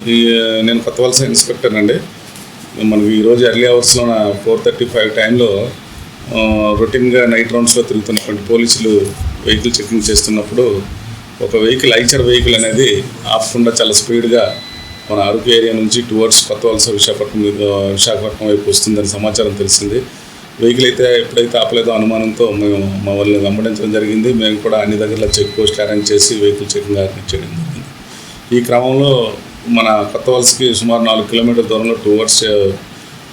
ఈ నేను కొత్త వలస ఇన్స్పెక్టర్ అండి. మనకి ఈరోజు ఎర్లీ అవర్స్లో ఫోర్ థర్టీ ఫైవ్ టైంలో రొటీన్గా నైట్ రౌండ్స్లో తిరుగుతున్నటువంటి పోలీసులు వెహికల్ చెకింగ్ చేస్తున్నప్పుడు ఒక వెహికల్ ఐచర్ వెహికల్ అనేది ఆపకుండా చాలా స్పీడ్గా మన అరకు ఏరియా నుంచి టువర్డ్స్ కొత్త వలస విశాఖపట్నం విశాఖపట్నం వైపు వస్తుందని సమాచారం తెలిసింది. వెహికల్ అయితే ఎప్పుడైతే ఆపలేదో అనుమానంతో మేము మా వాళ్ళని వెంబడించడం జరిగింది. మేము కూడా అన్ని దగ్గరలో చెక్ పోస్ట్ అరేంజ్ చేసి వెహికల్ చెకింగ్ చేయడం జరిగింది. ఈ క్రమంలో మన కొత్త వలసకి సుమారు నాలుగు కిలోమీటర్ల దూరంలో టువర్డ్స్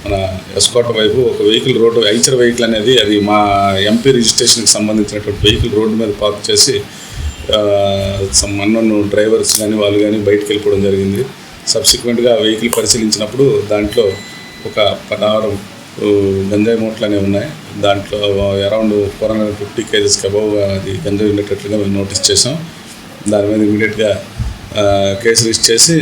మన ఎస్కోట వైపు ఒక వెహికల్ రోడ్డు ఐచర్ వెహికల్ అనేది అది మా ఎంపీ రిజిస్ట్రేషన్కి సంబంధించినటువంటి వెహికల్ రోడ్డు మీద పార్క్ చేసి సమ్ డ్రైవర్స్ కానీ వాళ్ళు కానీ బయటకు వెళ్ళిపోవడం జరిగింది. సబ్సిక్వెంట్గా ఆ వెహికల్ పరిశీలించినప్పుడు దాంట్లో ఒక పదహారు గంజాయి మూటలు అనేవి ఉన్నాయి. దాంట్లో అరౌండ్ ఫోర్ హండ్రెడ్ ఫిఫ్టీ కేజెస్కి అబౌవ్ అది గంజాయి ఉండేటట్లుగా మేము నోటీస్ చేసాం దాని మీద ఇమీడియట్గా కేసు రిజిస్టర్ చేసి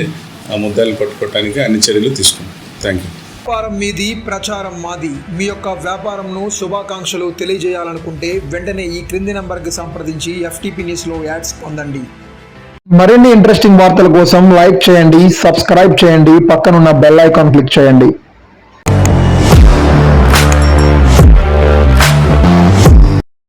ఆ ముద్దాయిలు పట్టుకోవడానికి అన్ని చర్యలు తీసుకున్నాం. థ్యాంక్ యూ వ్యాపారం మీది ప్రచారం మాది. మీ యొక్క వ్యాపారంను శుభాకాంక్షలు తెలియజేయాలనుకుంటే వెంటనే ఈ క్రింది నంబర్కి సంప్రదించి ఎఫ్టీపీ న్యూస్లో యాడ్స్ పొందండి. మరిన్ని ఇంట్రెస్టింగ్ వార్తల కోసం లైక్ చేయండి సబ్స్క్రైబ్ చేయండి పక్కనున్న బెల్ ఐకాన్ క్లిక్ చేయండి.